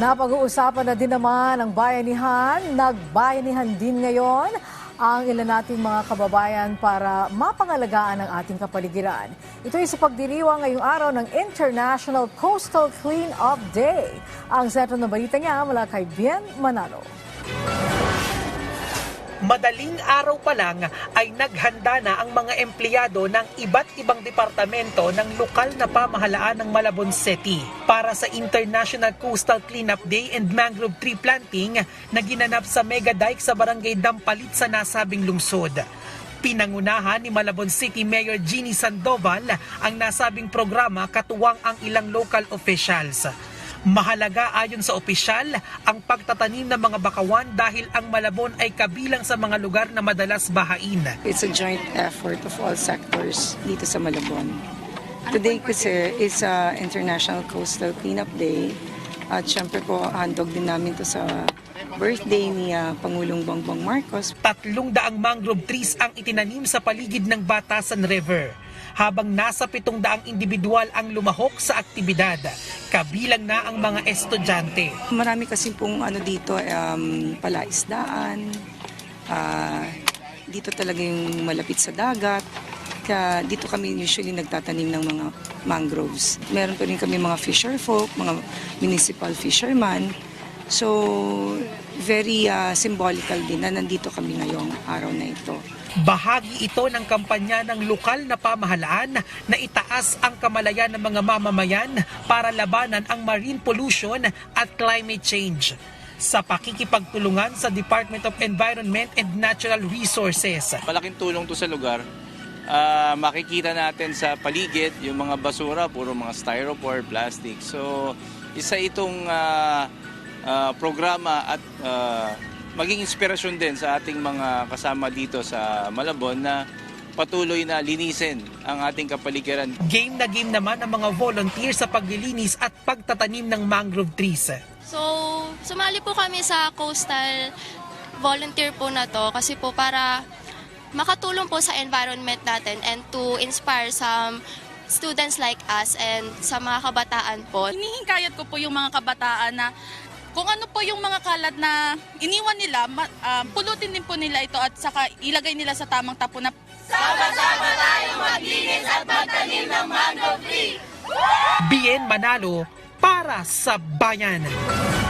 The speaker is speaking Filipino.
Napag-uusapan na din naman ang bayanihan. Nagbayanihan din ngayon ang ilan nating mga kababayan para mapangalagaan ang ating kapaligiran. Ito ay sa pagdiriwang ngayong araw ng International Coastal Clean-up Day. Ang sentro ng balita niya mula kay Bien Manalo. Madaling araw pa lang ay naghanda na ang mga empleyado ng iba't ibang departamento ng lokal na pamahalaan ng Malabon City para sa International Coastal Cleanup Day and Mangrove Tree Planting na ginanap sa Mega Dike sa Barangay Dampalit sa nasabing lungsod. Pinangunahan ni Malabon City Mayor Jeannie Sandoval ang nasabing programa katuwang ang ilang local officials. Mahalaga ayon sa opisyal ang pagtatanim ng mga bakawan dahil ang Malabon ay kabilang sa mga lugar na madalas bahain. It's a joint effort of all sectors dito sa Malabon. Today kasi is a International Coastal Cleanup Day at syempre po handog din namin to sa birthday ni ah, Pangulong Bongbong Marcos. Tatlong daang mangrove trees ang itinanim sa paligid ng Batasan River habang nasa pitong daang individual ang lumahok sa aktibidad. Kabilang na ang mga estudyante. Marami kasi pong ano dito, um, palaisdaan, ah, dito talaga yung malapit sa dagat. Kaya dito kami usually nagtatanim ng mga mangroves. Meron pa rin kami mga fisher folk, mga municipal fisherman. So, very ah, symbolical din na nandito kami ngayong araw na ito. Bahagi ito ng kampanya ng lokal na pamahalaan na itaas ang kamalayan ng mga mamamayan para labanan ang marine pollution at climate change sa pakikipagtulungan sa Department of Environment and Natural Resources. Malaking tulong to sa lugar. Ah, makikita natin sa paligid yung mga basura, puro mga styrofoam, plastic. So, isa itong ah, ah, programa at ah, maging inspirasyon din sa ating mga kasama dito sa Malabon na patuloy na linisin ang ating kapaligiran. Game na game naman ang mga volunteers sa paglilinis at pagtatanim ng mangrove trees. So, sumali po kami sa coastal volunteer po na to kasi po para makatulong po sa environment natin and to inspire some students like us and sa mga kabataan po. hinihingkayat ko po yung mga kabataan na kung ano po yung mga kalat na iniwan nila, ma- ah, pulutin din po nila ito at saka ilagay nila sa tamang tapo na Bien Manalo para sa bayan.